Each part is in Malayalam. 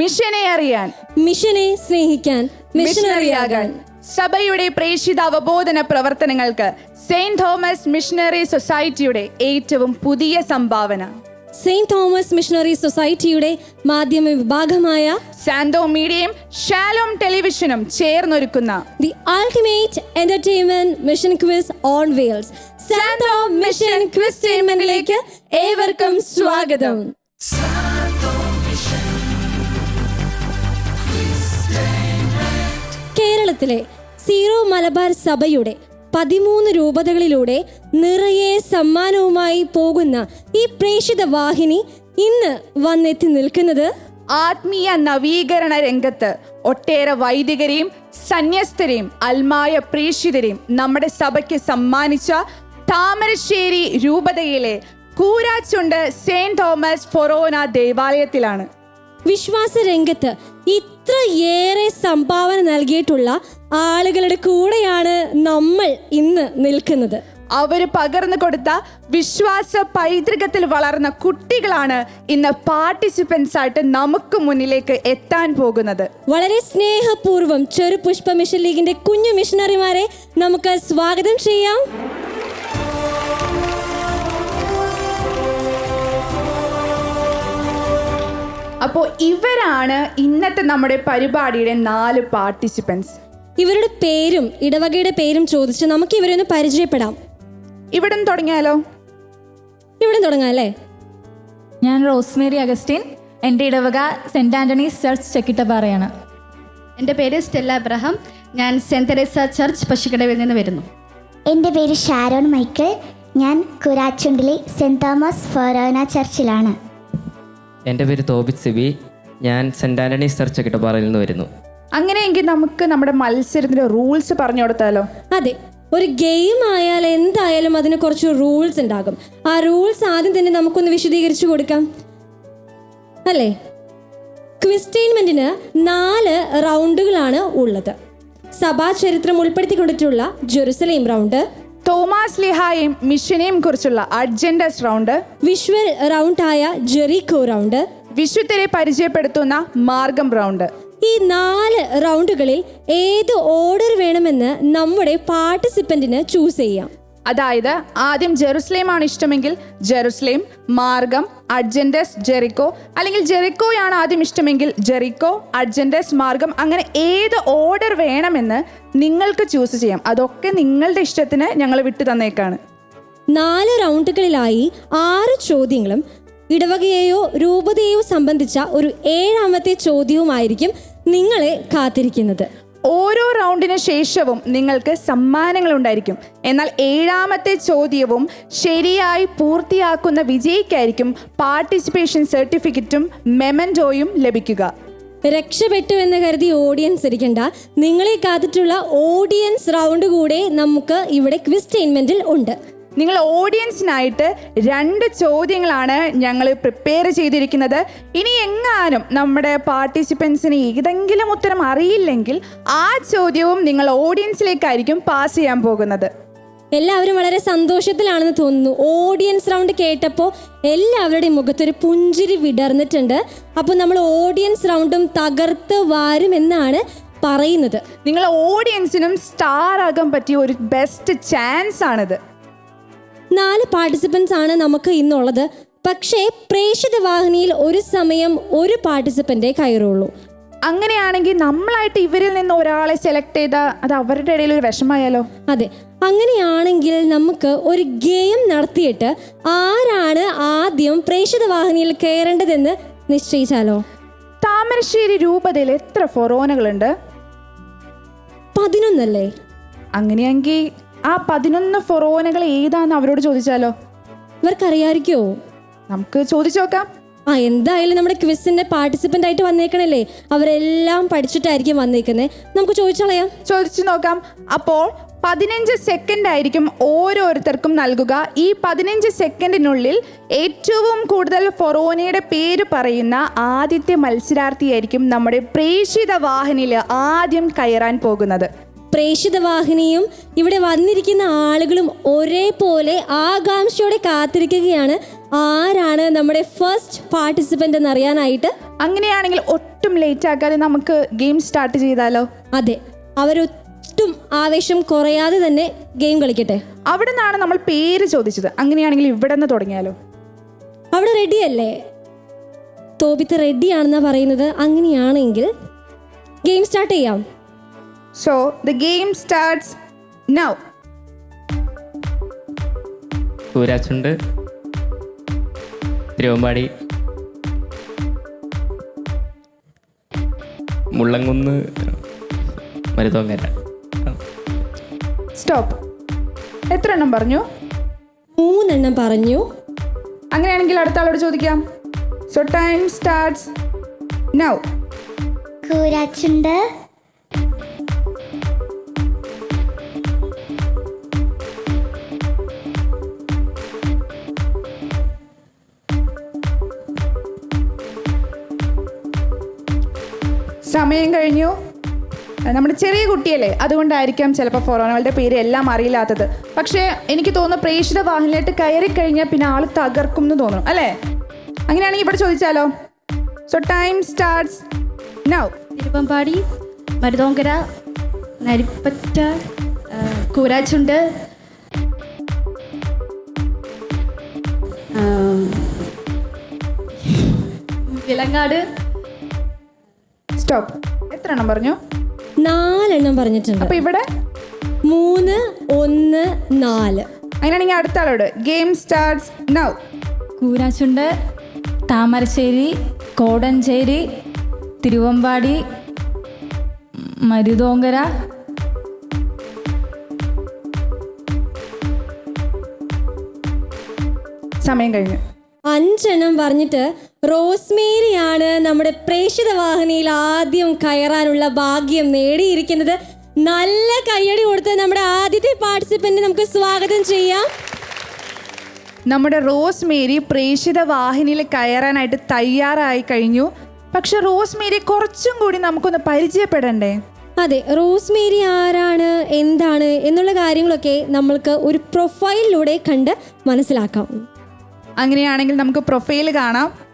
മിഷനെ അറിയാൻ മിഷനെ സ്നേഹിക്കാൻ മിഷനറിയാകാൻ. സഭയുടെ പ്രേക്ഷിത അവബോധന പ്രവർത്തനങ്ങൾക്ക് സെയിന്റ് തോമസ് മിഷണറി സൊസൈറ്റിയുടെ ഏറ്റവും പുതിയ സംഭാവന. സെയിന്റ് തോമസ് മിഷണറി സൊസൈറ്റിയുടെ മാധ്യമ വിഭാഗമായ സാന്തോ മീഡിയയും ഷാലോം ടെലിവിഷനും ചേർന്നൊരുക്കുന്ന the ultimate entertainment mission quiz on wheels. Santo mission quiz ഏവർക്കും സ്വാഗതം. കേരളത്തിലെ സീറോ മലബാർ സഭയുടെ പതിമൂന്ന് രൂപതകളിലൂടെ നിറയെ സമ്മാനവുമായി പോകുന്ന ഈ പ്രേക്ഷിത വാഹിനി ഇന്ന് വന്നെത്തി നിൽക്കുന്നത് ആത്മീയ നവീകരണ രംഗത്ത് ഒട്ടേറെ വൈദികരെയും സന്യസ്തരെയും അൽമായ പ്രേക്ഷിതരെയും നമ്മുടെ സഭയ്ക്ക് സമ്മാനിച്ച താമരശ്ശേരി രൂപതയിലെ കൂരാച്ചുണ്ട് സെയിന്റ് തോമസ് ഫൊറോന ദേവാലയത്തിലാണ്. വിശ്വാസ രംഗത്ത് ഇത്രയേറെ സംഭാവന നൽകിയിട്ടുള്ള ആളുകളുടെ കൂടെയാണ് നമ്മൾ ഇന്ന് നിൽക്കുന്നത്. അവർ പകർന്നു കൊടുത്ത വിശ്വാസ പൈതൃകത്തിൽ വളർന്ന കുട്ടികളാണ് ഇന്ന് പാർട്ടിസിപ്പൻസ് ആയിട്ട് നമുക്ക് മുന്നിലേക്ക് എത്താൻ പോകുന്നത്. വളരെ സ്നേഹപൂർവം ചെറു പുഷ്പ മിഷൻ ലീഗിന്റെ കുഞ്ഞു മിഷണറിമാരെ നമുക്ക് സ്വാഗതം ചെയ്യാം. അപ്പോൾ ഇവരാണ് ഇന്നത്തെ നമ്മുടെ പരിപാടിയുടെ നാല് പാർട്ടിസിപ്പൻസ് ഇവരുടെ പേരും ഇടവകയുടെ പേരും ചോദിച്ച് നമുക്ക് ഇവരെ ഒന്ന് പരിചയപ്പെടാം. ഇവിടെ നിന്ന് തുടങ്ങിയാലോ? ഇവിടെ തുടങ്ങാം അല്ലേ? ഞാൻ റോസ്മേരി അഗസ്റ്റിൻ എന്റെ ഇടവക സെന്റ് ആന്റണീസ് ചർച്ച് ചെക്കിട്ടപ്പാറയാണ്. എന്റെ പേര് സ്റ്റെല്ല അബ്രഹാം ഞാൻ സെന്റ് തെരേസ ചർച്ച് പശുക്കടവിൽ നിന്ന് വരുന്നു. എന്റെ പേര് ഷാരോൺ മൈക്കിൾ ഞാൻ കുരാച്ചുണ്ടിലെ സെന്റ് തോമസ് ഫൊറോന ചർച്ചിലാണ്. എന്റെ പേര് തോബിത് സിബി. ഞാൻ സെന്റ് ആന്റണീസ് ചർച്ച് കിട്ടപ്പാറയിൽ നിന്ന് വരുന്നു. അങ്ങനെയെങ്കിൽ നമുക്ക് നമ്മുടെ മത്സരത്തിന്റെ റൂൾസ് പറഞ്ഞു കൊടുത്താലോ? അതെ. ഒരു ഗെയിം ആയാൽ എന്തായാലും അതിന് കുറച്ച് റൂൾസ് ഉണ്ടാകും. ആ റൂൾസ് ആദ്യം തന്നെ നമുക്കൊന്ന് വിശദീകരിച്ചു കൊടുക്കാം. അല്ലേ? ക്വിസ്റ്റൈൻമെന്റിന് നാല് റൗണ്ടുകളാണ് ഉള്ളത്. സഭാ ചരിത്രം ഉൾപ്പെടുത്തിക്കൊണ്ടിട്ടുള്ള ജെറുസലേം റൗണ്ട് തോമാസ് ലിഹായും മിഷനെയും കുറിച്ചുള്ള അഡ്ജൻഡസ് റൗണ്ട്. വിഷ്വൽ ആയ ജെറിക്കോ റൗണ്ട്. വിശുദ്ധരെ പരിചയപ്പെടുത്തുന്ന മാർഗം റൗണ്ട്. ഈ നാല് റൗണ്ടുകളിൽ ഏത് ഓർഡർ വേണമെന്ന് നമ്മുടെ പാർട്ടിസിപ്പന്റിന് ചൂസ് ചെയ്യാം. അതായത് ആദ്യം ജെറുസലേം ആണ് ഇഷ്ടമെങ്കിൽ ജെറുസലേം മാർഗം അർജന്റസ് ജെറിക്കോ. അല്ലെങ്കിൽ ജെറിക്കോയാണ് ആദ്യം ഇഷ്ടമെങ്കിൽ ജെറിക്കോ അർജന്റസ് മാർഗം അങ്ങനെ ഏത് ഓർഡർ വേണമെന്ന് നിങ്ങൾക്ക് ചൂസ് ചെയ്യാം. അതൊക്കെ നിങ്ങളുടെ ഇഷ്ടത്തിന് ഞങ്ങൾ വിട്ടു തന്നേക്കാണ്. നാല് റൗണ്ടുകളിലായി ആറ് ചോദ്യങ്ങളും ഇടവകയെയോ രൂപതയെയോ സംബന്ധിച്ച ഒരു ഏഴാമത്തെ ചോദ്യവുമായിരിക്കും നിങ്ങളെ കാത്തിരിക്കുന്നത്. ഓരോ റൗണ്ടിന് ശേഷവും നിങ്ങൾക്ക് സമ്മാനങ്ങൾ ഉണ്ടായിരിക്കും എന്നാൽ ഏഴാമത്തെ ചോദ്യവും ശരിയായി പൂർത്തിയാക്കുന്ന വിജയിക്കായിരിക്കും പാർട്ടിസിപ്പേഷൻ സർട്ടിഫിക്കറ്റും മെമന്റോയും ലഭിക്കുക. രക്ഷപ്പെട്ടു എന്ന് കരുതി ഓഡിയൻസ് ഇരിക്കണ്ട. നിങ്ങളെ കാത്തിട്ടുള്ള ഓഡിയൻസ് റൗണ്ട് കൂടെ നമുക്ക് ഇവിടെ ക്വിസ്റ്റൈൻമെന്റിൽ ഉണ്ട്. നിങ്ങൾ ഓഡിയൻസിനായിട്ട് രണ്ട് ചോദ്യങ്ങളാണ് ഞങ്ങൾ പ്രിപ്പയർ ചെയ്തിരിക്കുന്നത്. ഇനി എങ്ങാനും നമ്മുടെ പാർട്ടിസിപ്പൻസിന് ഏതെങ്കിലും ഉത്തരം അറിയില്ലെങ്കിൽ ആ ചോദ്യവും നിങ്ങൾ ഓഡിയൻസിലേക്കായിരിക്കും പാസ് ചെയ്യാൻ പോകുന്നത്. എല്ലാവരും വളരെ സന്തോഷത്തിലാണെന്ന് തോന്നുന്നു. ഓഡിയൻസ് റൗണ്ട് കേട്ടപ്പോൾ എല്ലാവരുടെയും മുഖത്തൊരു പുഞ്ചിരി വിടർന്നിട്ടുണ്ട്. അപ്പോൾ നമ്മൾ ഓഡിയൻസ് റൗണ്ടും തകർത്ത് വാരുമെന്നാണ് പറയുന്നത്. നിങ്ങൾ ഓഡിയൻസിനും സ്റ്റാർ ആകാൻ പറ്റിയ ഒരു ബെസ്റ്റ് ചാൻസ് ആണിത്. നാല് പാർട്ടിസിപ്പൻസ് ആണ് നമുക്ക് ഇന്നുള്ളത്. പക്ഷേ പ്രേക്ഷിത വാഹിനിയിൽ ഒരു സമയം ഒരു പാർട്ടിസിപ്പന്റെ കയറുള്ളൂ. അങ്ങനെയാണെങ്കിൽ നമ്മളായിട്ട് ഇവരിൽ നിന്ന് ഒരാളെ സെലക്ട് ചെയ്താൽ അത് അവരുടെ ഇടയിൽ ഒരു വിഷമായാലോ അതെ. അങ്ങനെയാണെങ്കിൽ നമുക്ക് ഒരു ഗെയിം നടത്തിയിട്ട് ആരാണ് ആദ്യം പ്രേക്ഷിത വാഹിനിയിൽ കയറേണ്ടതെന്ന് നിശ്ചയിച്ചാലോ? താമര താമരശ്ശേരി രൂപതയിൽ എത്ര ഫൊറോനകളുണ്ട് പതിനൊന്നല്ലേ? അങ്ങനെയെങ്കിൽ ആ പതിനൊന്ന് ഫൊറോനകൾ ഏതാന്ന് അവരോട് ചോദിച്ചാലോ? ഇവർക്കറിയാമായിരിക്കുമോ നമുക്ക് ചോദിച്ചു നോക്കാം. ആ എന്തായാലും നമ്മുടെ ക്വിസിന്റെ പാർട്ടിസിപ്പന്റ് ആയിട്ട് വന്നേക്കണല്ലേ? അവരെല്ലാം പഠിച്ചിട്ടായിരിക്കും വന്നേക്കുന്നത് നമുക്ക് ചോദിച്ചളയാം. ചോദിച്ചു നോക്കാം. അപ്പോൾ പതിനഞ്ച് സെക്കൻഡ് ആയിരിക്കും ഓരോരുത്തർക്കും നൽകുക. ഈ പതിനഞ്ച് സെക്കൻഡിനുള്ളിൽ ഏറ്റവും കൂടുതൽ ഫൊറോനയുടെ പേര് പറയുന്ന ആദ്യത്തെ മത്സരാർത്ഥിയായിരിക്കും നമ്മുടെ പ്രേക്ഷിത വാഹനിൽ ആദ്യം കയറാൻ പോകുന്നത്. പ്രേക്ഷിത വാഹിനിയും ഇവിടെ വന്നിരിക്കുന്ന ആളുകളും ഒരേപോലെ ആകാംക്ഷയോടെ കാത്തിരിക്കുകയാണ്. ആരാണ് നമ്മുടെ ഫസ്റ്റ് പാർട്ടിസിപ്പന്റ് എന്ന് അറിയാനായിട്ട്? അങ്ങനെയാണെങ്കിൽ ഒട്ടും ലേറ്റ് ആക്കാതെ നമുക്ക് ഗെയിം സ്റ്റാർട്ട് ചെയ്താലോ? അതെ. അവരൊട്ടും ആവേശം കുറയാതെ തന്നെ ഗെയിം കളിക്കട്ടെ. അവിടെ നിന്നാണ് നമ്മൾ പേര് ചോദിച്ചത്. അങ്ങനെയാണെങ്കിൽ ഇവിടെ നിന്ന് തുടങ്ങിയാലോ? അവിടെ റെഡിയല്ലേ തോപിത്ത് റെഡിയാണെന്നാണ് പറയുന്നത്. അങ്ങനെയാണെങ്കിൽ ഗെയിം സ്റ്റാർട്ട് ചെയ്യാം. So the game starts now. സൂരാജുണ്ട് തിരുവമ്പാടി. മുള്ളങ്കുന്ന് മരുതോങ്കര. സ്റ്റോപ്പ് എത്ര എണ്ണം പറഞ്ഞു? മൂന്നെണ്ണം പറഞ്ഞു. അങ്ങനെയാണെങ്കിൽ അടുത്ത ആളോട് ചോദിക്കാം. So time starts now Koorachundu സമയം കഴിഞ്ഞു. നമ്മുടെ ചെറിയ കുട്ടിയല്ലേ? അതുകൊണ്ടായിരിക്കാം ചിലപ്പോൾ ഫൊറോനകളുടെ പേര് എല്ലാം അറിയില്ലാത്തത്. പക്ഷേ എനിക്ക് തോന്നുന്നു പ്രേക്ഷിത വാഹനത്തിലേക്ക് കയറി കഴിഞ്ഞാൽ പിന്നെ ആൾ തകർക്കും എന്ന് തോന്നുന്നു. അല്ലേ? അങ്ങനെയാണെങ്കിൽ ഇവിടെ ചോദിച്ചാലോ? So time starts now Thiruvambady Maruthonkara Naripatta Koorachundu. Vilangad stop എത്ര എണ്ണം പറഞ്ഞു? നാലെണ്ണം പറഞ്ഞിട്ടുണ്ട്. അപ്പൊ ഇവിടെ? മൂന്ന് ഒന്ന് നാല്. അങ്ങനെയാണെങ്കിൽ അടുത്ത ആളോട്. Game starts now Koorachundu Thamarassery Kodanchery Thiruvambady Maruthonkara. സമയം കഴിഞ്ഞു. അഞ്ചെണ്ണം പറഞ്ഞിട്ട് റോസ്മേരിയാണ് നമ്മുടെ പ്രേക്ഷിത വാഹിനിയിൽ ആദ്യം കയറാനുള്ള ഭാഗ്യം നേടിയിരിക്കുന്നത്. നല്ല കയ്യടി കൊടുത്ത് നമ്മുടെ ആദ്യത്തെ പാർട്ടിസിപ്പന്റ് നമുക്ക് സ്വാഗതം ചെയ്യാം. നമ്മുടെ റോസ്മേരി പ്രേക്ഷിത വാഹിനിയിൽ കയറാനായിട്ട് തയ്യാറായി കഴിഞ്ഞു. പക്ഷെ റോസ്മേരി കുറച്ചും കൂടി നമുക്കൊന്ന് പരിചയപ്പെടണ്ടേ? അതെ റോസ്മേരി ആരാണ് എന്താണ് എന്നുള്ള കാര്യങ്ങളൊക്കെ നമ്മൾക്ക് ഒരു പ്രൊഫൈലിലൂടെ കണ്ട് മനസ്സിലാക്കാം. അങ്ങനെയാണെങ്കിൽ നമുക്ക് പ്രൊഫൈൽ കാണാം.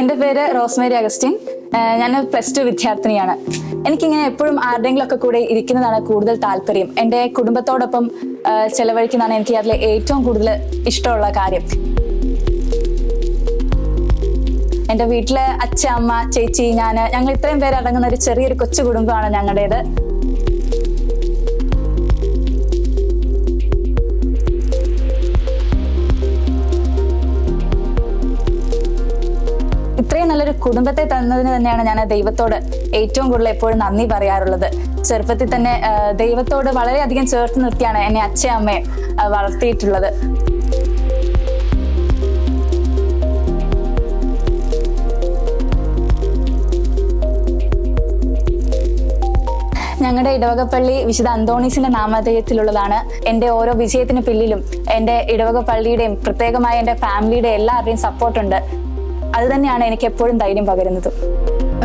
എന്റെ പേര് റോസ്മേരി അഗസ്റ്റിൻ. ഞാൻ പ്ലസ് ടു വിദ്യാർത്ഥിനിയാണ്. എനിക്കിങ്ങനെ എപ്പോഴും ആരുടെങ്കിലും ഒക്കെ കൂടെ ഇരിക്കുന്നതാണ് കൂടുതൽ താല്പര്യം. എന്റെ കുടുംബത്തോടൊപ്പം ചെലവഴിക്കുന്നതാണ് എനിക്ക് അതിൽ ഏറ്റവും കൂടുതൽ ഇഷ്ടമുള്ള കാര്യം. എന്റെ വീട്ടിലെ അച്ഛ അമ്മ ചേച്ചി ഞാൻ ഞങ്ങൾ ഇത്രയും പേര് അടങ്ങുന്ന ഒരു ചെറിയൊരു കൊച്ചു കുടുംബമാണ് ഞങ്ങളുടേത്. കുടുംബത്തെ തന്നതിന് തന്നെയാണ് ഞാൻ ദൈവത്തോട് ഏറ്റവും കൂടുതൽ എപ്പോഴും നന്ദി പറയാറുള്ളത്. ചെറുപ്പത്തിൽ തന്നെ ദൈവത്തോട് വളരെയധികം ചേർത്ത് നിർത്തിയാണ് എന്നെ അച്ഛയമ്മയെ വളർത്തിയിട്ടുള്ളത്. ഞങ്ങളുടെ ഇടവകപ്പള്ളി വിശുദ്ധ അന്തോണീസിന്റെ നാമധേയത്തിലുള്ളതാണ്. എന്റെ ഓരോ വിജയത്തിന് പിന്നിലും എന്റെ ഇടവകപ്പള്ളിയുടെയും പ്രത്യേകമായ എന്റെ ഫാമിലിയുടെ എല്ലാവരുടെയും സപ്പോർട്ടുണ്ട് അത് തന്നെയാണ് എനിക്ക് എപ്പോഴും ധൈര്യം പകരുന്നത്.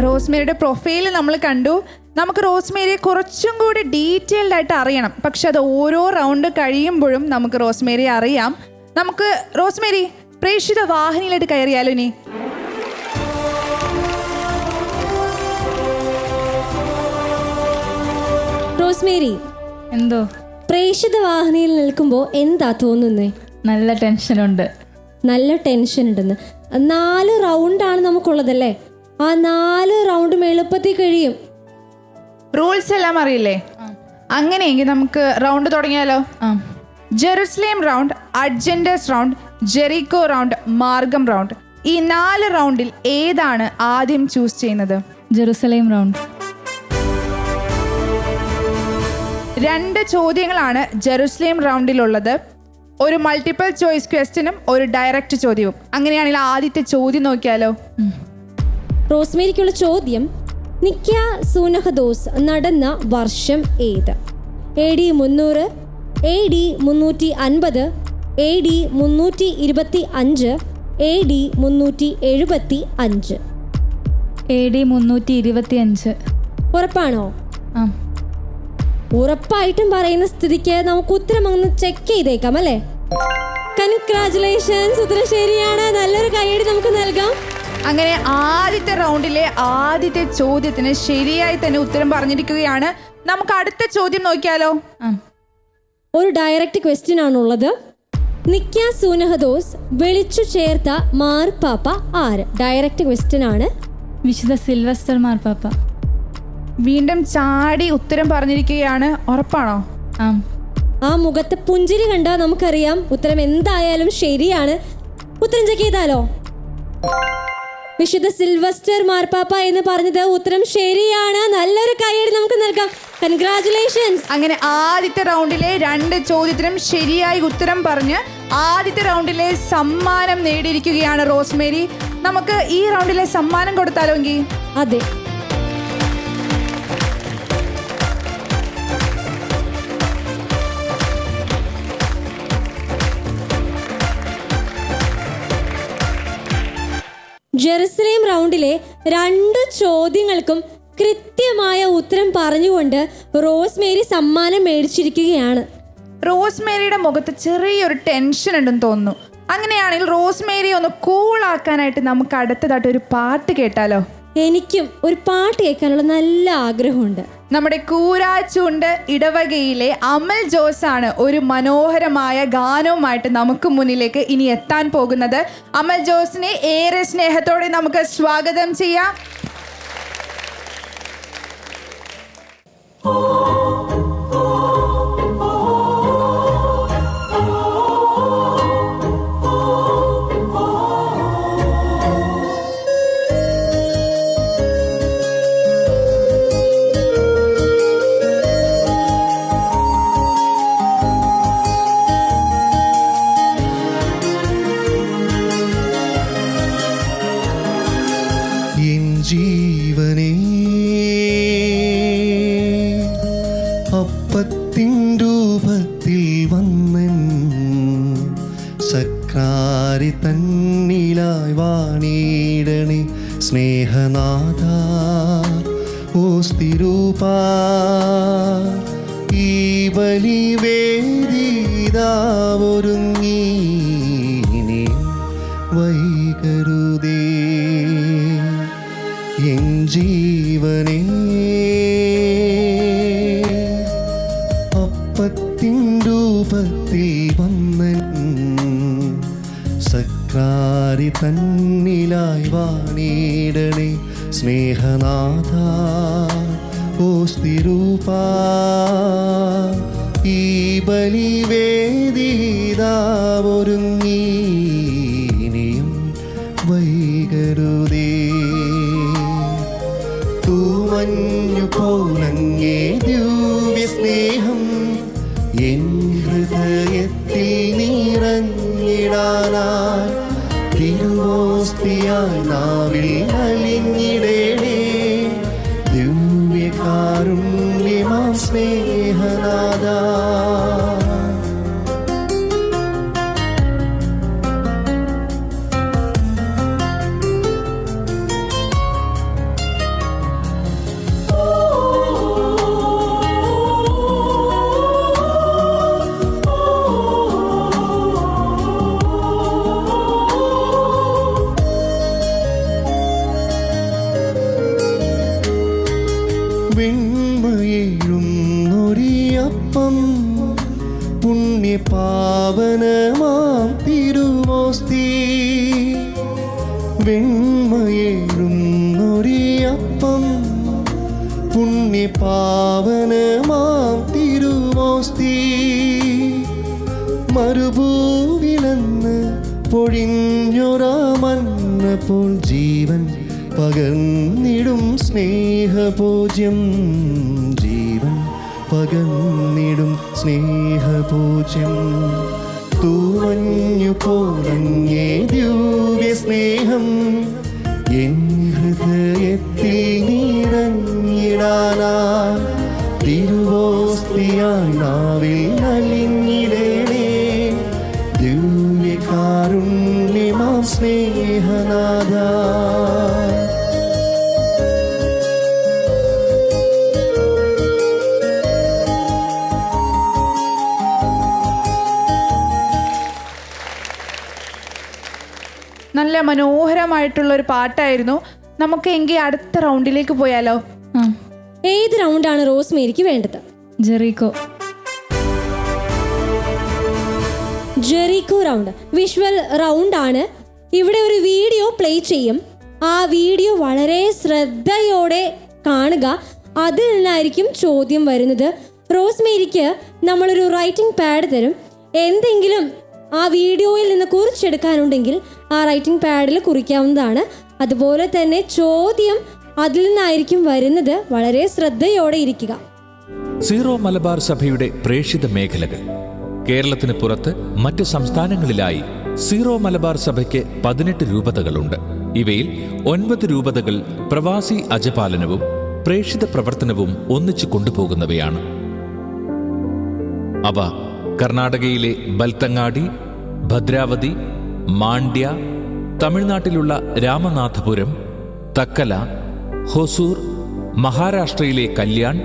റോസ്മേരിയുടെ പ്രൊഫൈൽ നമ്മൾ കണ്ടു. നമുക്ക് റോസ്മേരിയെ കുറച്ചും കൂടി ഡീറ്റെയിൽഡ് ആയിട്ട് അറിയണം. പക്ഷെ അത് ഓരോ റൗണ്ട് കഴിയുമ്പോഴും നമുക്ക് റോസ്മേരിയെ അറിയാം. നമുക്ക് റോസ്മേരി പ്രേക്ഷിത വാഹനയിലായിട്ട് കയറിയാലോ ഇനി റോസ്മേരി എന്തോ? പ്രേക്ഷിത വാഹനയിൽ നിൽക്കുമ്പോൾ എന്താ തോന്നുന്നേ? നല്ല ടെൻഷനുണ്ട്. നല്ല ടെൻഷൻ ഉണ്ടെന്ന്. നാല് റൗണ്ടാണ് നമുക്കുള്ളതല്ലേ? ആ നാല് റൗണ്ടും എളുപ്പത്തിൽ കഴിയും. റൂൾസ് എല്ലാം അറിയില്ലേ? അങ്ങനെയെങ്കിൽ നമുക്ക് റൗണ്ട് തുടങ്ങിയാലോ? Jerusalem round agendas round Jericho round മാർഗം റൗണ്ട് ഈ നാല് റൗണ്ടിൽ ഏതാണ് ആദ്യം ചൂസ് ചെയ്യുന്നത്? ജെറുസലേം റൗണ്ട് രണ്ട് ചോദ്യങ്ങളാണ് ജെറുസലേം റൗണ്ടിലുള്ളത് ഒരു മൾട്ടിപ്പിൾ ചോയ്സ് ക്വസ്റ്റ്യനും ഒരു ഡയറക്റ്റ് ചോദ്യവും. അങ്ങനെയാണെങ്കിൽ ആദ്യത്തെ ചോദ്യം നോക്കിയാലോ? റോസ്മേരിക്കുള്ള ചോദ്യം നിക്യ സൂനഹദോസ് നടന്ന വർഷം ഏത്? എ ഡി മുന്നൂറ് എ ഡി മുന്നൂറ്റി അൻപത് എ ഡി മുന്നൂറ്റി ഇരുപത്തി അഞ്ച് എ ഡി മുന്നൂറ്റി എഴുപത്തി അഞ്ച് എ ഡി മുന്നൂറ്റി ഇരുപത്തി അഞ്ച് ഉറപ്പാണോ? ആ. ഉറപ്പായിട്ടും പറയുന്ന സ്ഥിതിക്ക് നമുക്ക് ഉത്തരം ഒന്ന് ചെക്ക് ചെയ്തേക്കാം അല്ലേ? കൺഗ്രാചുലേഷൻസ് ഉത്തരം ശരിയാണ് നല്ലൊരു കൈയടി നമുക്ക് നൽകാം. അങ്ങനെ ആദ്യത്തെ റൗണ്ടിലെ ആദ്യത്തെ ചോദ്യത്തിന് ശരിയായി തന്നെ ഉത്തരം പറഞ്ഞിരിക്കുകയാണ്. നമുക്ക് അടുത്ത ചോദ്യം നോക്കിയാലോ? ഒരു ഡയറക്റ്റ് ക്വസ്റ്റ്യൻ ആണുള്ളത്. നിക്യ സൂനഹദോസ് വിളിച്ചു ചേർത്ത മാർപ്പാപ്പ ആര്? ഡയറക്റ്റ് ക്വസ്റ്റ്യൻ ആണ്. വിശുദ്ധ സിൽവസ്റ്റർ മാർപ്പാപ്പ. വീണ്ടും ചാടി ഉത്തരം പറഞ്ഞിരിക്കുകയാണ്. ഉറപ്പാണോ? ആ. ആ മുഖത്തെ പുഞ്ചിരി കണ്ടാൽ നമുക്കറിയാം ഉത്തരം എന്തായാലും ശരിയാണ്. ഉത്തരം ചെക്ക് ചെയ്താലോ? വിശുദ്ധ സിൽവസ്റ്റർ മാർപ്പാപ്പ എന്ന് പറഞ്ഞത് ഉത്തരം ശരിയാണ്. നല്ലൊരു കൈയടി നമുക്ക് നൽകാം. കൺഗ്രാചുലേഷൻസ് അങ്ങനെ ആദ്യത്തെ റൗണ്ടിലെ രണ്ട് ചോദ്യത്തിനും ശരിയായി ഉത്തരം പറഞ്ഞ് ആദ്യത്തെ റൗണ്ടിലെ സമ്മാനം നേടിയിരിക്കുകയാണ് റോസ്മേരി. നമുക്ക് ഈ റൗണ്ടിലെ സമ്മാനം കൊടുത്താലോ എങ്കിൽ അതെ. രണ്ട് ചോദ്യങ്ങൾക്കും കൃത്യമായ ഉത്തരം പറഞ്ഞുകൊണ്ട് റോസ്മേരി സമ്മാനം മേടിച്ചിരിക്കുകയാണ്. റോസ്മേരിയുടെ മുഖത്ത് ചെറിയൊരു ടെൻഷൻ ഉണ്ടെന്ന് തോന്നുന്നു. അങ്ങനെയാണെങ്കിൽ റോസ്മേരി ഒന്ന് കൂളാക്കാനായിട്ട് നമുക്ക് അടുത്തതായിട്ട് ഒരു പാട്ട് കേട്ടാലോ? എനിക്കും ഒരു പാട്ട് കേൾക്കാനുള്ള നല്ല ആഗ്രഹമുണ്ട്. നമ്മുടെ കൂരാച്ചുണ്ട് ഇടവകയിലെ അമൽ ജോസാണ് ഒരു മനോഹരമായ ഗാനവുമായിട്ട് നമുക്ക് മുന്നിലേക്ക് ഇനി എത്താൻ പോകുന്നത്. അമൽ ജോസിനെ ഏറെ സ്നേഹത്തോടെ നമുക്ക് സ്വാഗതം ചെയ്യാം. വൈകരുതേ എൻ ജീവനേ അപ്പത്തിൻ രൂപത്തിൽ വന്നൻ സക്രാരി തന്നിലായി വാണിടണേ. സ്നേഹനാഥ ഓസ്തിരൂപ ഈ ബലി ജീവൻ പകന്നിടും സ്നേഹപൂജ്യം. തൂവഞ്ഞു പോലങ്ങേ ദിവ്യ സ്നേഹം എൻ ഹൃദയത്തിൽ നിറഞ്ഞിടാനാ തിരുവോസ്തിയായി നാവിൽ അലിഞ്ഞിടേണേ നല്ല മനോഹരമായിട്ടുള്ള ഒരു പാട്ടായിരുന്നു. നമുക്ക് എങ്കിൽ അടുത്ത റൗണ്ടിലേക്ക് പോയാലോ? ഏത് റൗണ്ടാണ് റോസ് മേരിക്ക് വേണ്ടത്? Jericho Jericho round. Visual round ആണ് ഇവിടെ ഒരു വീഡിയോ പ്ലേ ചെയ്യും. ആ വീഡിയോ വളരെ ശ്രദ്ധയോടെ കാണുക. അതിൽ നിന്നായിരിക്കും ചോദ്യം വരുന്നത്. റോസ് മേരിക്ക് നമ്മളൊരു റൈറ്റിംഗ് പാഡ് തരും. എന്തെങ്കിലും ആ വീഡിയോയിൽ നിന്ന് കുറിച്ചെടുക്കാനുണ്ടെങ്കിൽ ആ റൈറ്റിംഗ് പാഡിൽ കുറിക്കാവുന്നതാണ്. അതുപോലെ തന്നെ ചോദ്യം അതിൽ നിന്നായിരിക്കും വരുന്നത്. വളരെ ശ്രദ്ധയോടെ ഇരിക്കുക. സീറോ മലബാർ സഭയുടെ പ്രേക്ഷിത മേഖലകൾ. കേരളത്തിന് പുറത്ത് മറ്റ് സംസ്ഥാനങ്ങളിലായി സീറോ മലബാർ സഭയ്ക്ക് പതിനെട്ട് രൂപതകളുണ്ട്. ഇവയിൽ ഒൻപത് രൂപതകൾ പ്രവാസി അജപാലനവും പ്രേക്ഷിത പ്രവർത്തനവും ഒന്നിച്ചു കൊണ്ടുപോകുന്നവയാണ്. അവ കർണാടകയിലെ ബൽത്തങ്ങാടി ഭദ്രാവതി മാണ്ഡ്യ തമിഴ്നാട്ടിലുള്ള രാമനാഥപുരം തക്കല ഹൊസൂർ മഹാരാഷ്ട്രയിലെ കല്യാൺ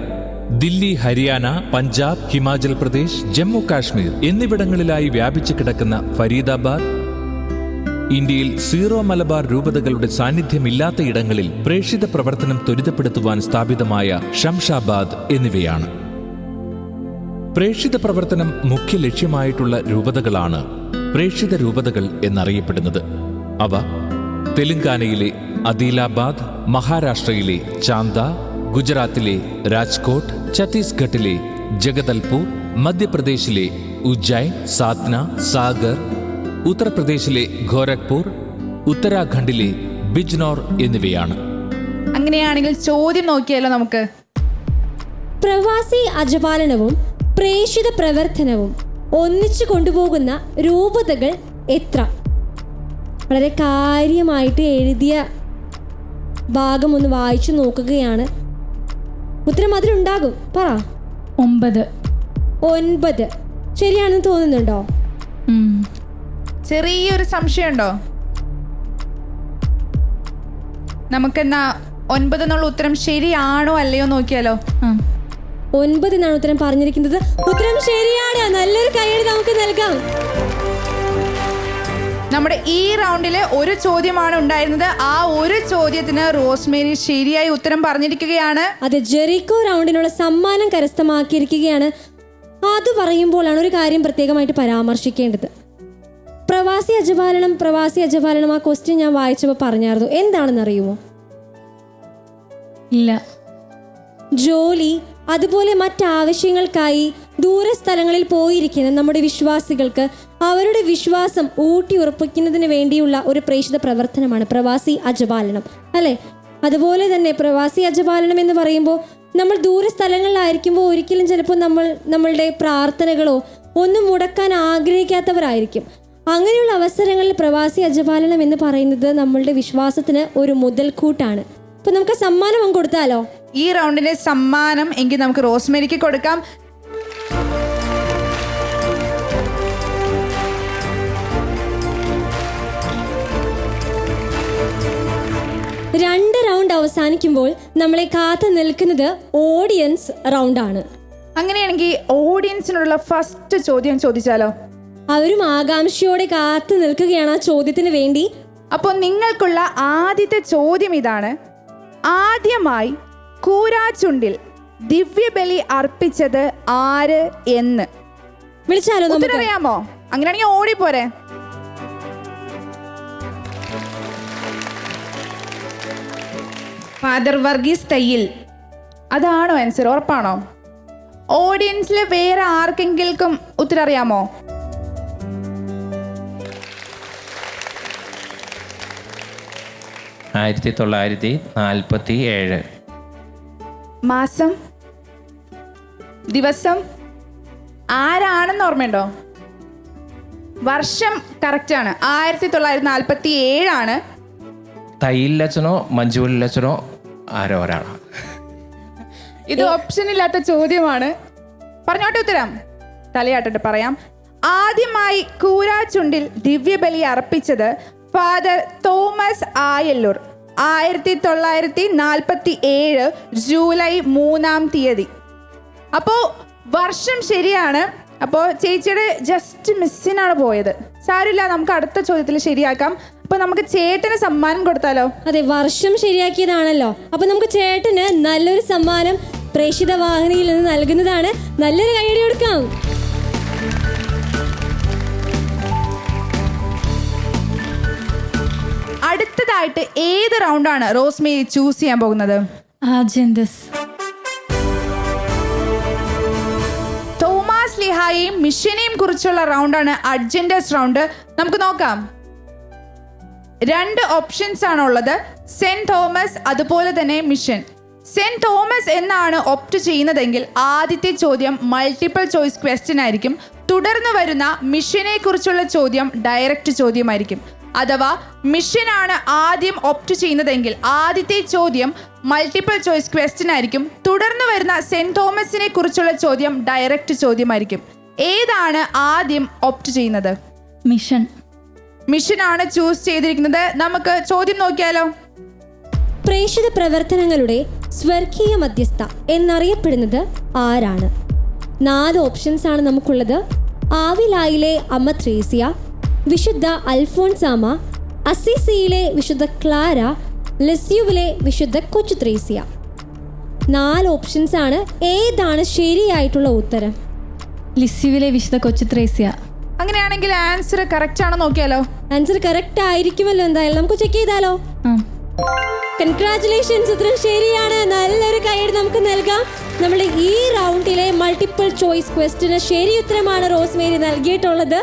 ദില്ലി ഹരിയാന പഞ്ചാബ് ഹിമാചൽ പ്രദേശ് ജമ്മു കാശ്മീർ എന്നിവിടങ്ങളിലായി വ്യാപിച്ചു കിടക്കുന്ന ഫരീദാബാദ് ഇന്ത്യയിൽ സീറോ മലബാർ രൂപതകളുടെ സാന്നിധ്യമില്ലാത്ത ഇടങ്ങളിൽ പ്രേക്ഷിത പ്രവർത്തനം ത്വരിതപ്പെടുത്തുവാൻ സ്ഥാപിതമായ ഷംഷാബാദ് എന്നിവയാണ്. പ്രേക്ഷിത പ്രവർത്തനം മുഖ്യ ലക്ഷ്യമായിട്ടുള്ള രൂപതകളാണ് പ്രേക്ഷിത രൂപതകൾ എന്നറിയപ്പെടുന്നത്. അവ തെലങ്കാനയിലെ അദീലാബാദ് മഹാരാഷ്ട്രയിലെ ചാന്ത ഗുജറാത്തിലെ രാജ്കോട്ട് ഛത്തീസ്ഗഡിലെ ജഗദൽപൂർ മധ്യപ്രദേശിലെ ഉജ്ജൈൻ സാത്ന സാഗർ ഉത്തർപ്രദേശിലെ ഗോരഖ്പൂർ ഉത്തരാഖണ്ഡിലെ ബിജ്നോർ എന്നിവയാണ്. അങ്ങനെയാണെങ്കിൽ ചോദ്യം നോക്കിയാലോ നമുക്ക്? പ്രവാസി അജപാലനവും പ്രേഷിത പ്രവർത്തനവും ഒന്നിച്ചു കൊണ്ടുപോകുന്ന രൂപതകൾ എത്ര? വളരെ കാര്യമായിട്ട് എഴുതിയ ഭാഗം ഒന്ന് വായിച്ചു നോക്കുകയാണ്. ഉത്തരം അതിലുണ്ടാകും. പറ. ഒമ്പത്. ഒൻപത്. ശരിയാണെന്ന് തോന്നുന്നുണ്ടോ? ചെറിയൊരു സംശയമുണ്ടോ? നമുക്കെന്നാ ഒൻപത് എന്നുള്ള ഉത്തരം ശരിയാണോ അല്ലയോ നോക്കിയാലോ? ആ ഒൻപത് എന്നാണ് ഉത്തരം പറഞ്ഞിരിക്കുന്നത്. ഉത്തരം ശരിയാണ്. നല്ലൊരു കൈയ്യടി നമുക്ക് നൽകാം. നമ്മുടെ ഈ റൗണ്ടിലെ ഒരു ചോദ്യമാണ് ഉണ്ടായിരുന്നത്. ആ ഒരു ചോദ്യത്തിന് റോസ്മേരി ശരിയായി ഉത്തരം പറഞ്ഞിരിക്കുകയാണ്. അത് ജെറിക്കോ റൗണ്ടിനുള്ള സമ്മാനം കരസ്ഥമാക്കിയിരിക്കുകയാണ്. അത് പറയുമ്പോഴാണ് ഒരു കാര്യം പ്രത്യേകമായിട്ട് പരാമർശിക്കേണ്ടത്. പ്രവാസി അജപാലനം പ്രവാസി അജപാലനം ആ ക്വസ്റ്റ്യൻ ഞാൻ വായിച്ചപ്പോൾ പറഞ്ഞായിരുന്നു. എന്താണെന്ന് അറിയുമോ ഇല്ല. ജോലി അതുപോലെ മറ്റാവശ്യങ്ങൾക്കായി ദൂരസ്ഥലങ്ങളിൽ പോയിരിക്കുന്ന നമ്മുടെ വിശ്വാസികൾക്ക് അവരുടെ വിശ്വാസം ഊട്ടി ഉറപ്പിക്കുന്നതിന് വേണ്ടിയുള്ള ഒരു പ്രേക്ഷിത പ്രവർത്തനമാണ് പ്രവാസി അജപാലനം അല്ലേ? അതുപോലെ തന്നെ പ്രവാസി അജപാലനം എന്ന് പറയുമ്പോൾ നമ്മൾ ദൂരസ്ഥലങ്ങളിലായിരിക്കുമ്പോൾ ഒരിക്കലും ചിലപ്പോൾ നമ്മൾ നമ്മളുടെ പ്രാർത്ഥനകളോ ഒന്നും മുടക്കാൻ ആഗ്രഹിക്കാത്തവരായിരിക്കും. അങ്ങനെയുള്ള അവസരങ്ങളിൽ പ്രവാസി അജപാലനം എന്ന് പറയുന്നത് നമ്മളുടെ വിശ്വാസത്തിന് ഒരു മുതൽക്കൂട്ടാണ്. അപ്പൊ നമുക്ക് സമ്മാനം അങ്ങ് കൊടുത്താലോ? ഈ റൗണ്ടിന്റെ സമ്മാനം എങ്കിൽ നമുക്ക് റോസ്മേരിക്ക് കൊടുക്കാം. രണ്ട് റൗണ്ട് അവസാനിക്കുമ്പോൾ നമ്മളെ കാത്തു നിൽക്കുന്നത് ഓഡിയൻസ് റൗണ്ടാണ്. അങ്ങനെയാണെങ്കിൽ ഓഡിയൻസിനോടുള്ള ഫസ്റ്റ് ചോദ്യം ചോദിച്ചാലോ? അവരും ആകാംക്ഷയോടെ കാത്തു നിൽക്കുകയാണ് ആ ചോദ്യത്തിന് വേണ്ടി. അപ്പോൾ നിങ്ങൾക്കുള്ള ആദ്യത്തെ ചോദ്യം ഇതാണ്. ആദ്യമായി കൂരാച്ചുണ്ടിൽ ദിവ്യബലി അർപ്പിച്ചത് ആര് എന്ന്? വിളിച്ചാലോ അറിയാമോ അങ്ങനെയാണെങ്കിൽ ഓടിപ്പോരെ. ഫാദർ വർഗീസ് തയ്യിൽ. അതാണോ ആൻസർ ഉറപ്പാണോ? ഓഡിയൻസിലെ വേറെ ആർക്കെങ്കിലും ഉത്തരം ആയിരത്തി തൊള്ളായിരത്തി നാൽപ്പത്തി ഏഴ് മാസം ദിവസം ആരാണെന്ന് ഓർമ്മയുണ്ടോ? വർഷം കറക്റ്റാണ് ആയിരത്തി തൊള്ളായിരത്തി നാൽപ്പത്തി ഏഴാണ് തൈലച്ചനോ മഞ്ജുവല്ലച്ചനോ ആരോ ഒരാളാണ് ഇത് ഓപ്ഷൻ ഇല്ലാത്ത ചോദ്യമാണ്. പറഞ്ഞോട്ടെ ഉത്തരം? തലയാട്ടിട്ട് പറയാം. ആദ്യമായി കൂരാച്ചുണ്ടിൽ ദിവ്യബലി അർപ്പിച്ചത് ഫാദർ തോമസ് ആയല്ലൂർ ആയിരത്തി തൊള്ളായിരത്തി നാൽപ്പത്തി ഏഴ് ജൂലൈ മൂന്നാം തീയതി. അപ്പോൾ വർഷം ശരിയാണ്. അപ്പോൾ ചേച്ചിയുടെ ജസ്റ്റ് മിസ്സിനാണ് പോയത്. സാരില്ല നമുക്ക് അടുത്ത ചോദ്യത്തിൽ ശരിയാക്കാം. അപ്പൊ നമുക്ക് ചേട്ടന് സമ്മാനം കൊടുത്താലോ? അതെ വർഷം ശരിയാക്കിയതാണല്ലോ. അപ്പൊ നമുക്ക് ചേട്ടന് നല്ലൊരു സമ്മാനം പ്രേക്ഷിത വാഹിനിയിൽ നിന്ന് നൽകുന്നതാണ് നല്ലൊരു ഐഡിയ കൊടുക്കാം. അടുത്തതായിട്ട് ഏത് റൗണ്ടാണ് റോസ്മേരി ചൂസ് ചെയ്യാൻ പോകുന്നത്? ആജന്തസ് തോമസ് ലിഹായെയും മിഷനെയും കുറിച്ചുള്ള റൗണ്ടാണ് അഡ്ജൻഡസ് റൗണ്ട്. നമുക്ക് നോക്കാം. രണ്ട് ഓപ്ഷൻസ് ആണ് ഉള്ളത്. സെന്റ് തോമസ് അതുപോലെ തന്നെ മിഷൻ. സെന്റ് തോമസ് എന്നാണ് ഒപ്റ്റ് ചെയ്യുന്നതെങ്കിൽ ആദ്യത്തെ ചോദ്യം മൾട്ടിപ്പിൾ ചോയ്സ് ക്വസ്റ്റ്യൻ ആയിരിക്കും. തുടർന്ന് വരുന്ന മിഷനെ കുറിച്ചുള്ള ചോദ്യം ഡയറക്റ്റ് ചോദ്യമായിരിക്കും. അഥവാ മിഷനാണ് ആദ്യം ഒപ്റ്റ് ചെയ്യുന്നതെങ്കിൽ ആദ്യത്തെ ചോദ്യം മൾട്ടിപ്പിൾ ചോയ്സ് ക്വസ്റ്റ്യൻ ആയിരിക്കും. തുടർന്ന് വരുന്ന സെന്റ് തോമസിനെ കുറിച്ചുള്ള ചോദ്യം ഡയറക്റ്റ് ചോദ്യമായിരിക്കും. ഏതാണ് ആദ്യം ഒപ്റ്റ് ചെയ്യുന്നത്? മിഷൻ മിഷനാണ് ചൂസ് ചെയ്തിരിക്കുന്നത്. നമുക്ക് ചോദ്യം നോക്കിയാലോ? പ്രേക്ഷിത പ്രവർത്തനങ്ങളുടെ സ്വർഗീയ മധ്യസ്ഥ എന്നറിയപ്പെടുന്നത് ആരാണ്? നാല് ഓപ്ഷൻസ് ആണ് നമുക്കുള്ളത്. ആവിലായിലെ അമ്മ ത്രേസ്യ വിശുദ്ധ അൽഫോൺസാമ അസിസിയിലെ വിശുദ്ധ ക്ലാര ലസ്യുവിലെ വിശുദ്ധ കൊച്ചു ത്രേസ്യ. നാല് ഓപ്ഷൻസ് ആണ് ഏതാണ് ശരിയായിട്ടുള്ള ഉത്തരം? ലിസ്യുവിലെ വിശുദ്ധ കൊച്ചു ത്രേസ്യ. അങ്ങനെയാണെങ്കിൽ ആൻസർ കറക്റ്റ് ആണോ നോക്കിയാലോ? ആൻസർ കറക്റ്റ് ആയിരിക്കുമല്ലോ എന്തായാലും. നമുക്ക് ചെക്ക് ചെയ്താലോ? കൺഗ്രാചുലേഷൻസ് കൺഗ്രാറ്റുലേഷൻസ് ഉത്തരം ശരിയാണ്. നല്ലൊരു കൈയ്യടി നമുക്ക് നൽകാം. നമ്മുടെ ഈ റൗണ്ടിലെ മൾട്ടിപ്പിൾ ചോയ്സ് ക്വസ്റ്റിന് ശരി ഉത്തരമാണ് റോസ്മേരി നൽകിയിട്ടുള്ളത്.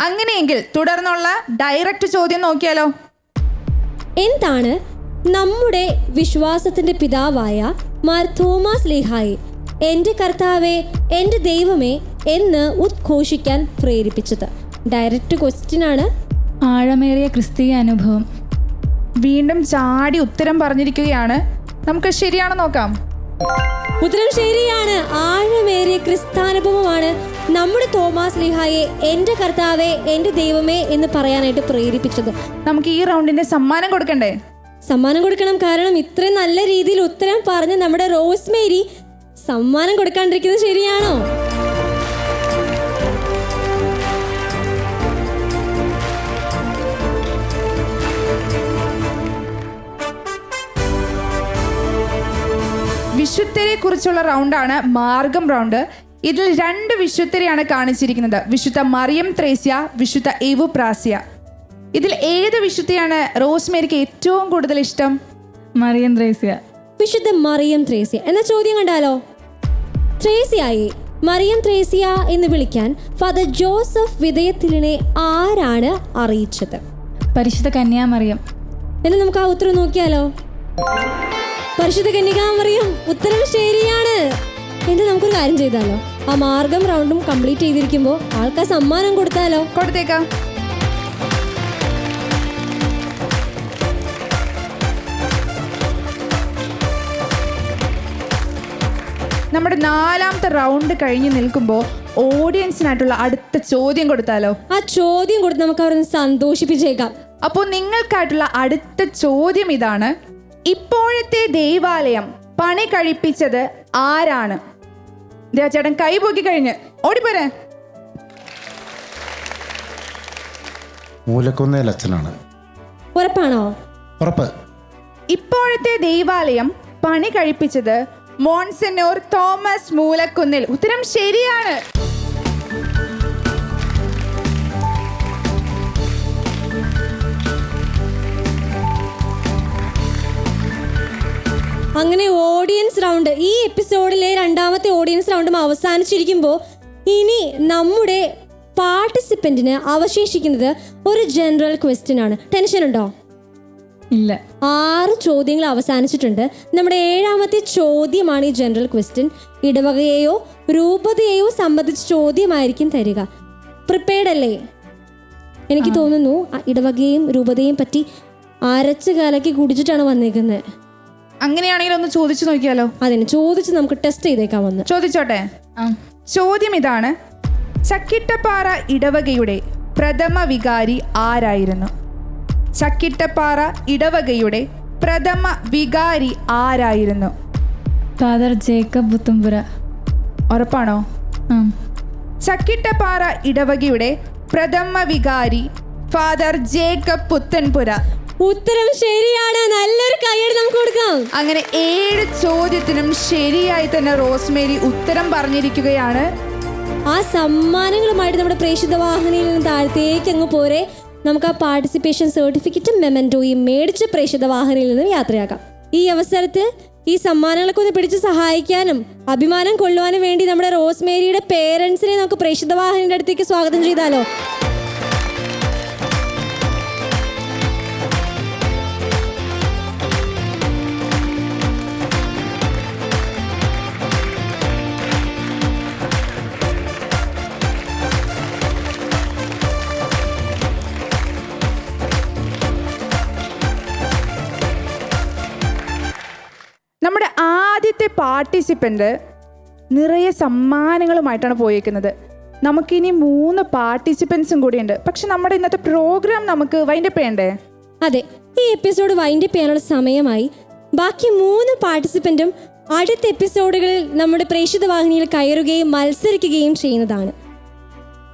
അങ്ങനെയെങ്കിൽ തുടർന്നുള്ള ഡയറക്റ്റ് ചോദ്യം നോക്കിയാലോ? എന്താണ് നമ്മുടെ വിശ്വാസത്തിന്റെ പിതാവായ മാർ തോമസ് ലേഹായി എന്റെ കർത്താവെ എന്റെ ദൈവമേ എന്ന് ഉദ്ഘോഷിക്കാൻ പ്രേരിപ്പിച്ചത്? ഡയറക്റ്റ് ക്വസ്റ്റ്യൻ ആണ്. ആഴമേറിയ ക്രിസ്തീയ അനുഭവം. വീണ്ടും ചാടി ഉത്തരം പറഞ്ഞിരിക്കുകയാണ്. നമുക്ക് ശരിയാണോ നോക്കാം? ഉത്തരം ശരിയാണ്. ആഴമേറിയ ക്രിസ്താനുഭവമാണ് നമ്മുടെ തോമസ് ലിഹായെ എന്റെ കർത്താവെ എന്റെ ദൈവമേ എന്ന് പറയാനായിട്ട് പ്രേരിപ്പിച്ചത്. നമുക്ക് ഈ റൗണ്ടിന്റെ സമ്മാനം കൊടുക്കണ്ടേ? സമ്മാനം കൊടുക്കണം. കാരണം ഇത്രയും നല്ല രീതിയിൽ ഉത്തരം പറഞ്ഞ് നമ്മുടെ റോസ്മേരി സമ്മാനം കൊടുക്കാണ്ടിരിക്കുന്നത് ശരിയാണോ? വിശുദ്ധരെ കുറിച്ചുള്ള റൗണ്ടാണ് മാർഗം റൗണ്ട്. ഇതിൽ രണ്ട് വിശുദ്ധരെയാണ് കാണിച്ചിരിക്കുന്നത്. വിശുദ്ധ മറിയം ത്രേസ്യ വിശുദ്ധ എവു പ്രാസ്യ. ഇതിൽ ഏത് വിശുദ്ധയാണ് റോസ്മേരിക്ക് ഏറ്റവും കൂടുതൽ ഇഷ്ടം? മറിയം ത്രേസ്യ. വിശുദ്ധ മറിയം ത്രേസ്യ. എന്ന ചോദ്യം കണ്ടാലോ? ത്രേസ്യായി മറിയം ത്രേസ്യ എന്ന് വിളിക്കാൻ ഫാദർ ജോസഫ് വിധേയത്തിലിനെ ആരാണ് അറിയിച്ചത്? പരിശുദ്ധ കന്യാമറിയം. എന്ന് നമുക്ക് ആ ഉത്തരം നോക്കിയാലോ? പരിശുദ്ധ കന്യകാമറിയം ഉത്തരം ശരിയാണ്. എന്ന് നമുക്കൊരു കാര്യം ചെയ്താലോ? ആ മാർഗം റൗണ്ടും കംപ്ലീറ്റ് ചെയ്തിരിക്കുമ്പോൾ ആൾക്കാർ സമ്മാനം കൊടുത്താലോ? കൊടുത്തേക്കാം. നമ്മുടെ നാലാമത്തെ റൗണ്ട് കഴിഞ്ഞ് നിൽക്കുമ്പോൾ ഓഡിയൻസിനായിട്ടുള്ള അടുത്ത ചോദ്യം കൊടുത്താലോ? ആ ചോദ്യം കൊടുത്ത് നമുക്ക് അവരൊന്ന് സന്തോഷിപ്പിച്ചേക്കാം. അപ്പോൾ നിങ്ങൾക്കായിട്ടുള്ള അടുത്ത ചോദ്യം ഇതാണ്. ഇപ്പോഴത്തെ ദൈവാലയം പണി കഴിപ്പിച്ചത് ആരാണ്? ചേട്ടൻ കൈ പൊക്കി കഴിഞ്ഞ്. ഓടിപ്പോരെ. മൂലക്കുന്നേൽ അച്ഛനാണ്. ഉറപ്പാണോ? ഉറപ്പ്. ഇപ്പോഴത്തെ ദൈവാലയം പണി കഴിപ്പിച്ചത് മോൺസന്നൂർ തോമസ് മൂലക്കുന്നിൽ. ഉത്തരം ശരിയാണ്. അങ്ങനെ ഓഡിയൻസ് റൗണ്ട് ഈ എപ്പിസോഡിലെ രണ്ടാമത്തെ ഓഡിയൻസ് റൗണ്ടും അവസാനിച്ചിരിക്കുമ്പോൾ ഇനി നമ്മുടെ പാർട്ടിസിപ്പന്റിന് അവശേഷിക്കുന്നത് ഒരു ജനറൽ ക്വസ്റ്റ്യൻ ആണ്. ടെൻഷൻ ഉണ്ടോ? ഇല്ല. ആറ് ചോദ്യങ്ങൾ അവസാനിച്ചിട്ടുണ്ട്. നമ്മുടെ ഏഴാമത്തെ ചോദ്യമാണ് ഈ ജനറൽ ക്വസ്റ്റ്യൻ ഇടവകയെയോ രൂപതയെയോ സംബന്ധിച്ച ചോദ്യമായിരിക്കും തരിക. പ്രിപ്പയർഡ് അല്ലേ? എനിക്ക് തോന്നുന്നു ഇടവകയും രൂപതയും പറ്റി അരച്ച് കലക്കി കുടിച്ചിട്ടാണ് വന്നേക്കുന്നത് അങ്ങനെയാണെങ്കിൽ ഒന്ന് ചോദിച്ചു നോക്കിയാലോ? അതിന് ചോദിച്ച് നമുക്ക് ടെസ്റ്റ് ചെയ്തേക്കാം വന്ന് ചോദിച്ചോട്ടെ? ചോദ്യം ഇതാണ്. ചക്കിട്ടപ്പാറ ഇടവകയുടെ പ്രഥമ വികാരി ആരായിരുന്നു? ചക്കിട്ടപ്പാറ ഇടവകയുടെ പ്രഥമ വികാരി ആരായിരുന്നു? ഫാദർ ജേക്കബ് പുത്തുംപുര ഉറപ്പാണോ? ചക്കിട്ടപ്പാറ ഇടവകയുടെ പ്രഥമ വികാരി ഫാദർ ജേക്കബ് പുത്തൻപുര. ഉത്തരം ശരിയാണ്. നല്ലൊരു കൈയ്യടി നമുക്ക് കൊടുക്കാം. അങ്ങനെ ഏഴ് ചോദ്യത്തിനും ശരിയായി തന്നെ റോസ്മേരി ഉത്തരം പറഞ്ഞിരിക്കുകയാണ്. ആ സമ്മാനങ്ങളുമായിട്ട് നമ്മുടെ പ്രേക്ഷിത വാഹനയിൽ നിന്ന് താഴത്തേക്ക് അങ്ങ് പോരെ. നമുക്ക് ആ പാർട്ടിസിപ്പേഷൻ സർട്ടിഫിക്കറ്റും മെമന്റോയും മേടിച്ച് പ്രേക്ഷിത വാഹനയിൽ നിന്നും യാത്രയാക്കാം. ഈ അവസരത്തിൽ ഈ സമ്മാനങ്ങളൊക്കെ ഒന്ന് പിടിച്ച് സഹായിക്കാനും അഭിമാനം കൊള്ളുവാനും വേണ്ടി നമ്മുടെ റോസ്മേരിയുടെ പേരൻസിനെ നമുക്ക് പ്രേക്ഷിത വാഹനയുടെ അടുത്തേക്ക് സ്വാഗതം ചെയ്താലോ? ആദ്യത്തെ പാർട്ടിസിപ്പന്റ് നിറയെ സമ്മാനങ്ങളുമായിട്ടാണ് പോയേക്കുന്നത്. നമുക്കിനി മൂന്ന് പാർട്ടിസിപ്പൻസും കൂടിയുണ്ട്. പക്ഷെ നമ്മുടെ ഇന്നത്തെ പ്രോഗ്രാം നമുക്ക് വൈൻഡപ്പ് ചെയ്യണ്ടേ? അതെ ഈ എപ്പിസോഡ് വൈൻഡപ്പ് ചെയ്യാനുള്ള സമയമായി. ബാക്കി മൂന്ന് പാർട്ടിസിപ്പന്റും അടുത്ത എപ്പിസോഡുകളിൽ നമ്മുടെ പ്രേക്ഷിത വാഹിനിയിൽ കയറുകയും മത്സരിക്കുകയും ചെയ്യുന്നതാണ്.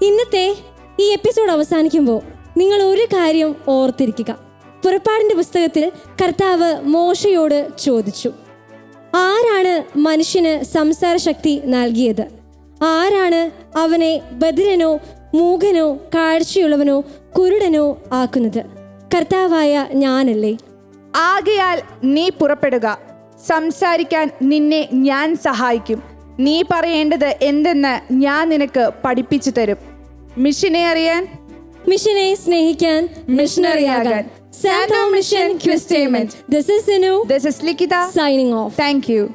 ഇന്നത്തെ ഈ എപ്പിസോഡ് അവസാനിക്കുമ്പോൾ നിങ്ങൾ ഒരു കാര്യം ഓർത്തിരിക്കുക. പുറപ്പാടിന്റെ പുസ്തകത്തിൽ കർത്താവ് മോശയോട് ചോദിച്ചു. ആരാണ് മനുഷ്യന് സംസാര ശക്തി നൽകിയത്? ആരാണ് അവനെ ബദിരനോ മൂകനോ കാഴ്ചയുള്ളവനോ കുരുടനോ ആക്കുന്നത്? കർത്താവായ ഞാനല്ലേ? ആകയാൽ നീ പുറപ്പെടുക. സംസാരിക്കാൻ നിന്നെ ഞാൻ സഹായിക്കും. നീ പറയേണ്ടത് എന്തെന്ന് ഞാൻ നിനക്ക് പഠിപ്പിച്ചു തരും. മിഷനെ അറിയാൻ? മിഷനെ സ്നേഹിക്കാൻ മിഷനറിയാകാൻ Santa Mission Quiz Statement. This is Sinu. This is Likita. Signing off. Thank you.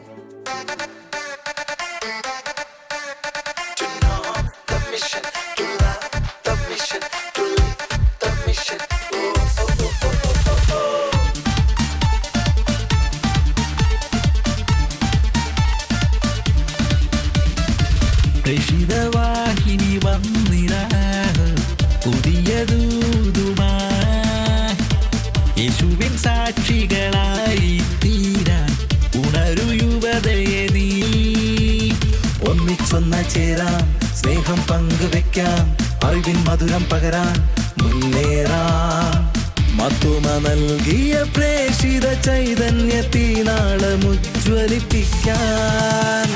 ഒന്നിച്ചൊന്ന ചേരാം. സ്നേഹം പങ്കുവെക്കാം. അറിവിൻ മധുരം പകരാൻ മുന്നേറാം. മത്തുമ നൽകിയ പ്രേഷിത ചൈതന്യത്തിനാളമുജ്വലിപ്പിക്കാൻ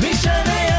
മിഷനേ